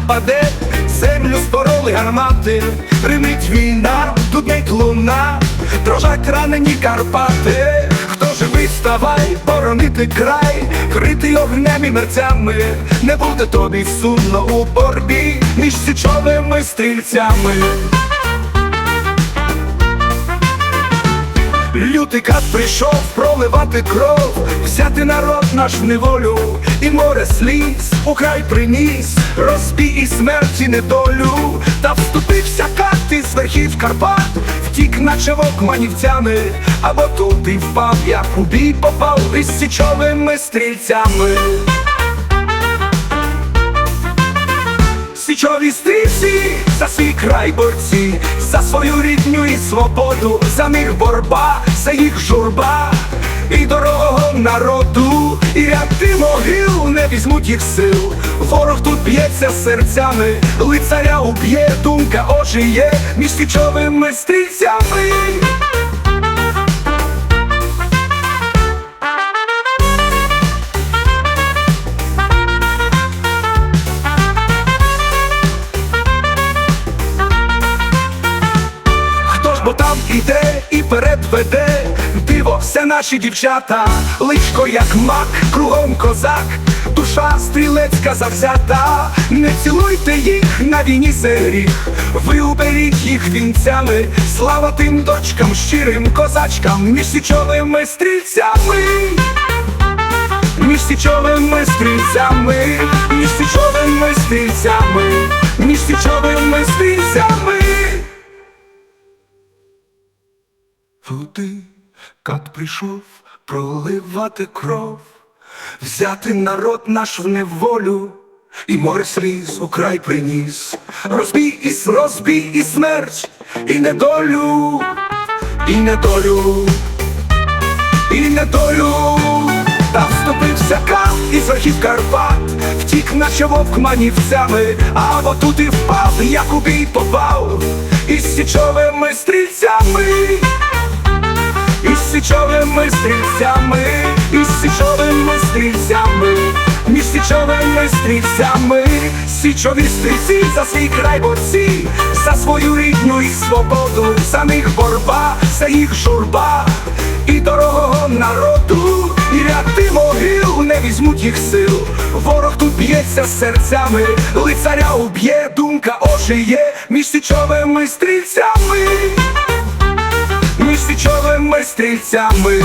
Карпати, Римить війна, дуднить луна, дрожать ранені Карпати, хто живий, вставай, боронити край, критий огнем і мерцями, не буде тобі сумно у борбі між січовими стрільцями. Лютий кат прийшов проливати кров, взяти народ наш в неволю, і море сліз у край приніс, смерті недолю, та вступився кат із верхів Карпат, втік, наче вовк манівцями, або тут і впав, як у бій попав із січовими стрільцями. Січові стрільці за свій край борці, за свою рідню і свободу, за них борба, за їх журба і дорогого народу, і ряди могил не візьмуть їх сил. Ворог тут б'ється серцями, лицаря уб'є, думка ожиє між січовими стрільцями. Хто ж бо там іде і перед веде, диво, все наші дівчата, личко як мак, кругом козак, душа стрілецька завзята, не цілуйте їх на війні це ви уберіть їх вінцями, слава тим дочкам, щирим козачкам, між січовими стрільцями. Між січовими стрільцями, між січовими стрільцями, між січовими стрільцями. Туди кат прийшов проливати кров, взяти народ наш в неволю, і море сліз у край приніс, розбій і розбій і смерть, і недолю, і недолю, і недолю. Та вступився кат із верхів Карпат, втік, наче вовк манівцями, або тут і впав, як у бій попав, із січовими стрільцями. Із січовими стрільцями, із січовими стрільцями, між січовими стрільцями, січові стрільці за свій край борці, за свою рідню і свободу, за них борба, за їх журба і дорогого народу, і ряди могил не візьмуть їх сил. Ворог тут б'ється серцями, лицаря уб'є, думка ожиє між січовими стрільцями між січовими стрільцями.